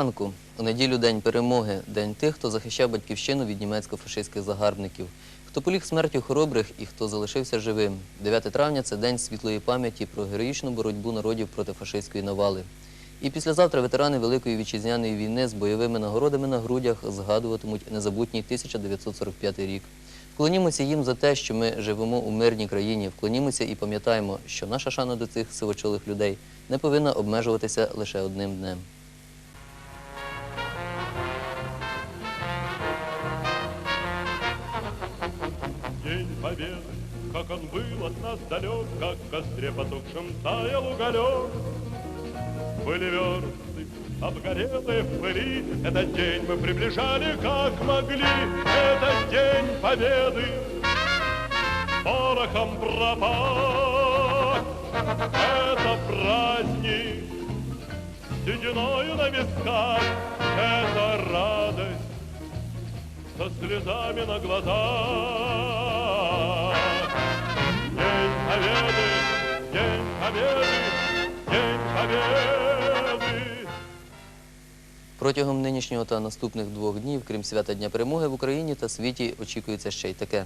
Ранку. У неділю День перемоги, день тих, хто захищав батьківщину від німецько-фашистських загарбників, хто поліг смертю хоробрих і хто залишився живим. 9 травня це день світлої пам'яті про героїчну боротьбу народів проти фашистської навали. І післязавтра ветерани Великої вітчизняної війни з бойовими нагородами на грудях згадуватимуть незабутній 1945 рік. Вклонімося їм за те, що ми живемо у мирній країні. Вклонімося і пам'ятаємо, що наша шана до цих сивочолих людей не повинна обмежуватися лише одним днем. Как он был от нас далек, Как в костре потухшем таял уголек. Были версты, обгорелые в пыли, Этот день мы приближали, как могли, Этот день Победы порохом пропасть. Это праздник, сединою на висках, Это радость, со слезами на глазах. День Победы, День Победы, День Победы. Протягом нинішнього та наступних двох днів, крім свята Дня перемоги, в Україні та світі очікується ще й таке.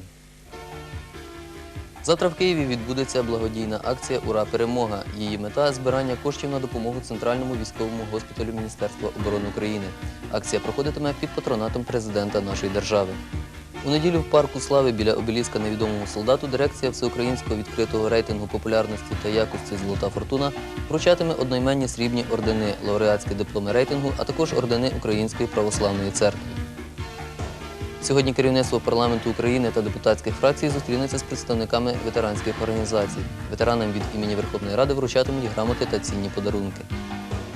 Завтра в Києві відбудеться благодійна акція Ура перемога. Її мета збирання коштів на допомогу Центральному військовому госпіталю Міністерства оборони України. Акція проходитиме під патронатом президента нашої держави. У неділю в парку слави біля обеліска невідомому солдату дирекція всеукраїнського відкритого рейтингу популярності та якості Золота фортуна вручатиме одноіменні срібні ордени, лауреатські дипломи рейтингу, а також ордени Української православної церкви. Сьогодні керівництво парламенту України та депутатських фракцій зустрінеться з представниками ветеранських організацій. Ветеранам від імені Верховної Ради вручатимуть грамоти та цінні подарунки.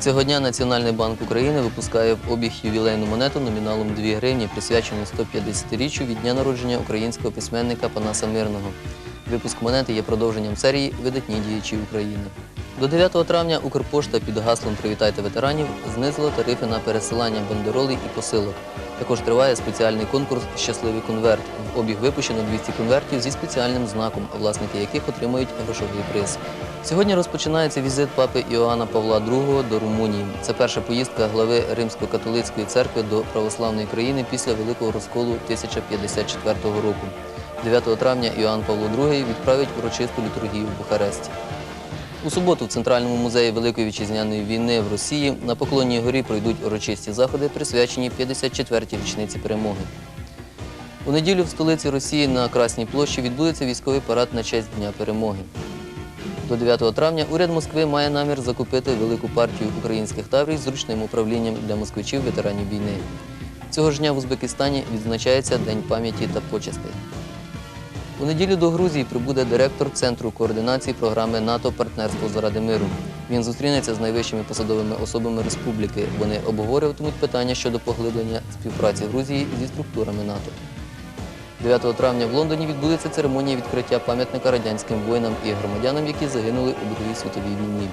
Цього дня Національний банк України випускає в обіг ювілейну монету номіналом 2 гривні, присвячену 150-річчю від дня народження українського письменника Панаса Мирного. Випуск монети є продовженням серії Видатні діячі України. До 9 травня Укрпошта під гаслом Привітайте ветеранів знизила тарифи на пересилання бандеролей і посилок. Також триває спеціальний конкурс Щасливий конверт. В обіг випущено 200 конвертів зі спеціальним знаком, власники яких отримують грошовий приз. Сьогодні розпочинається візит папи Іоанна Павла II до Румунії. Це перша поїздка глави Римсько-католицької церкви до православної країни після Великого розколу 1054 року. 9 травня Іоанн Павло II відправить урочисту літургію в Бухаресті. У суботу в Центральному музеї Великої вітчизняної війни в Росії на Поклонній горі пройдуть урочисті заходи, присвячені 54-й річниці перемоги. У неділю в столиці Росії на Красній площі відбудеться військовий парад на честь Дня перемоги. До 9 травня уряд Москви має намір закупити велику партію українських таврій з зручним управлінням для москвичів ветеранів війни. Цього ж дня в Узбекистані відзначається День пам'яті та почестей. У неділю до Грузії прибуде директор Центру координації програми НАТО Партнерство заради миру. Він зустрінеться з найвищими посадовими особами республіки. Вони обговорюватимуть питання щодо поглиблення співпраці Грузії зі структурами НАТО. 9 травня в Лондоні відбудеться церемонія відкриття пам'ятника радянським воїнам і громадянам, які загинули у Другій світовій війні.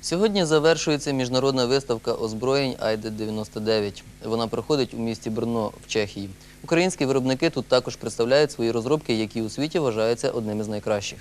Сьогодні завершується міжнародна виставка озброєнь Айде-99. Вона проходить у місті Брно в Чехії. Українські виробники тут також представляють свої розробки, які у світі вважаються одними з найкращих.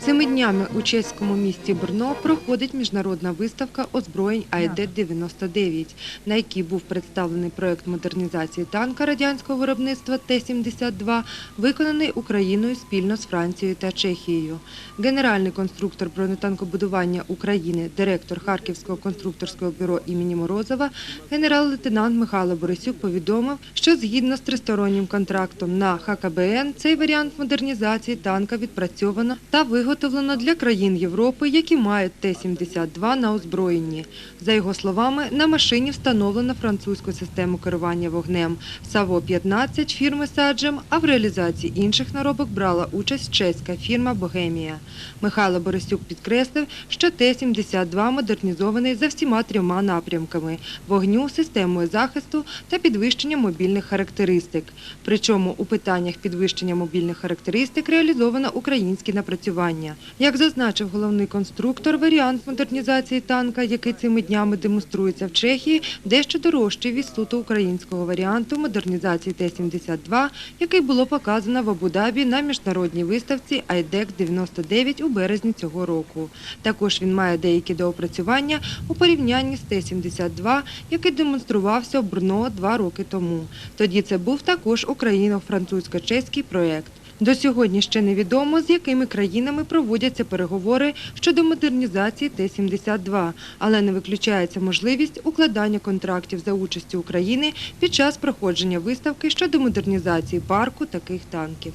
Цими днями у чеському місті Брно проходить міжнародна виставка озброєнь АЙД-99, на якій був представлений проект модернізації танка радянського виробництва Т-72, виконаний Україною спільно з Францією та Чехією. Генеральний конструктор бронетанкобудування України, директор Харківського конструкторського бюро імені Морозова, генерал-лейтенант Михайло Борисюк повідомив, що згідно з тристороннім контрактом на ХКБН цей варіант модернізації танка відпрацьовано та виготовлено для країн Європи, які мають Т-72 на озброєнні. За його словами, на машині встановлено французьку систему керування вогнем САВО-15 фірми «Саджем», а в реалізації інших наробок брала участь чеська фірма «Богемія». Михайло Борисюк підкреслив, що Т-72 модернізований за всіма трьома напрямками – вогню, системою захисту та підвищенням мобільних характеристик. Причому у питаннях підвищення мобільних характеристик реалізовано українські напрацювання. Використання. Як зазначив головний конструктор, варіант модернізації танка, який цими днями демонструється в Чехії, дещо дорожчий від суто українського варіанту модернізації Т-72, який було показано в Абу-Дабі на міжнародній виставці IDEC 99 у березні цього року. Також він має деякі доопрацювання у порівнянні з Т-72, який демонструвався в Брно два роки тому. Тоді це був також україно-французько-чеський проєкт. До сьогодні ще невідомо, з якими країнами проводяться переговори щодо модернізації Т-72, але не виключається можливість укладання контрактів за участі України під час проходження виставки щодо модернізації парку таких танків.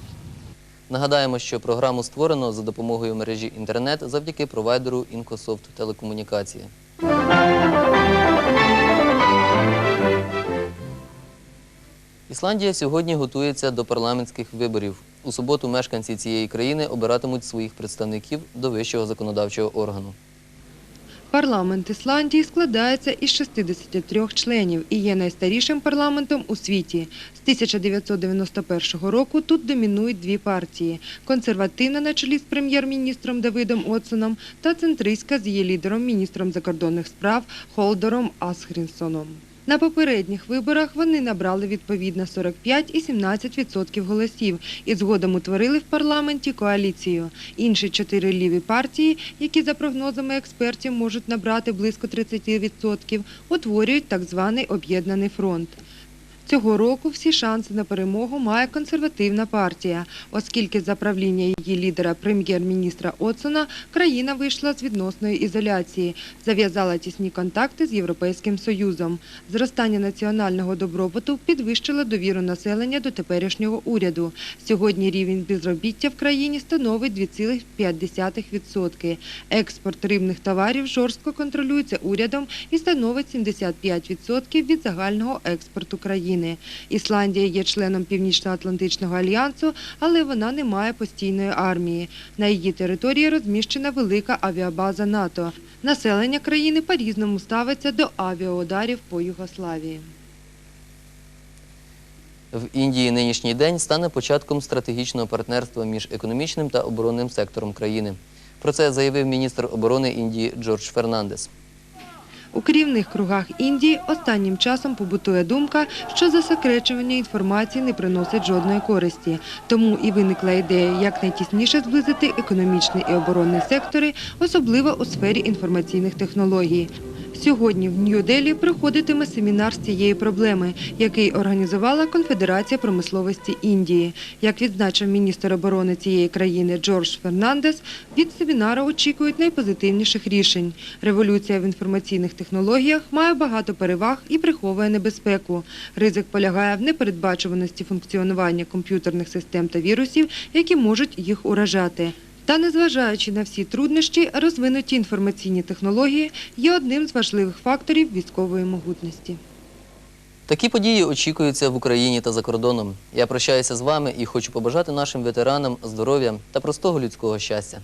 Нагадаємо, що програму створено за допомогою мережі інтернет завдяки провайдеру Інкософт телекомунікації. Ісландія сьогодні готується до парламентських виборів. У суботу мешканці цієї країни обиратимуть своїх представників до вищого законодавчого органу. Парламент Ісландії складається із 63 членів і є найстарішим парламентом у світі. З 1991 року тут домінують дві партії – консервативна на чолі з прем'єр-міністром Давидом Отсоном та центристська з її лідером, міністром закордонних справ Холдором Асхрінсоном. На попередніх виборах вони набрали відповідно 45 і 17% голосів і згодом утворили в парламенті коаліцію. Інші чотири ліві партії, які за прогнозами експертів можуть набрати близько 30%, утворюють так званий об'єднаний фронт. Цього року всі шанси на перемогу має консервативна партія, оскільки за правління її лідера прем'єр-міністра Отсона країна вийшла з відносної ізоляції, зав'язала тісні контакти з Європейським Союзом. Зростання національного добробуту підвищило довіру населення до теперішнього уряду. Сьогодні рівень безробіття в країні становить 2,5%. Експорт рибних товарів жорстко контролюється урядом і становить 75% від загального експорту країни. Ісландія є членом Північно-Атлантичного альянсу, але вона не має постійної армії. На її території розміщена велика авіабаза НАТО. Населення країни по-різному ставиться до авіаударів по Югославії. В Індії нинішній день стане початком стратегічного партнерства між економічним та оборонним сектором країни. Про це заявив міністр оборони Індії Джордж Фернандес. У керівних кругах Індії останнім часом побутує думка, що засекречування інформації не приносить жодної користі. Тому і виникла ідея якнайтісніше зблизити економічний і оборонний сектори, особливо у сфері інформаційних технологій. Сьогодні в Нью-Делі проходитиме семінар з цієї проблеми, який організувала Конфедерація промисловості Індії. Як відзначив міністр оборони цієї країни Джордж Фернандес, від семінару очікують найпозитивніших рішень. Революція в інформаційних технологіях має багато переваг і приховує небезпеку. Ризик полягає в непередбачуваності функціонування комп'ютерних систем та вірусів, які можуть їх уражати. Та незважаючи на всі труднощі, розвинуті інформаційні технології є одним з важливих факторів військової могутності. Такі події очікуються в Україні та за кордоном. Я прощаюся з вами і хочу побажати нашим ветеранам здоров'я та простого людського щастя.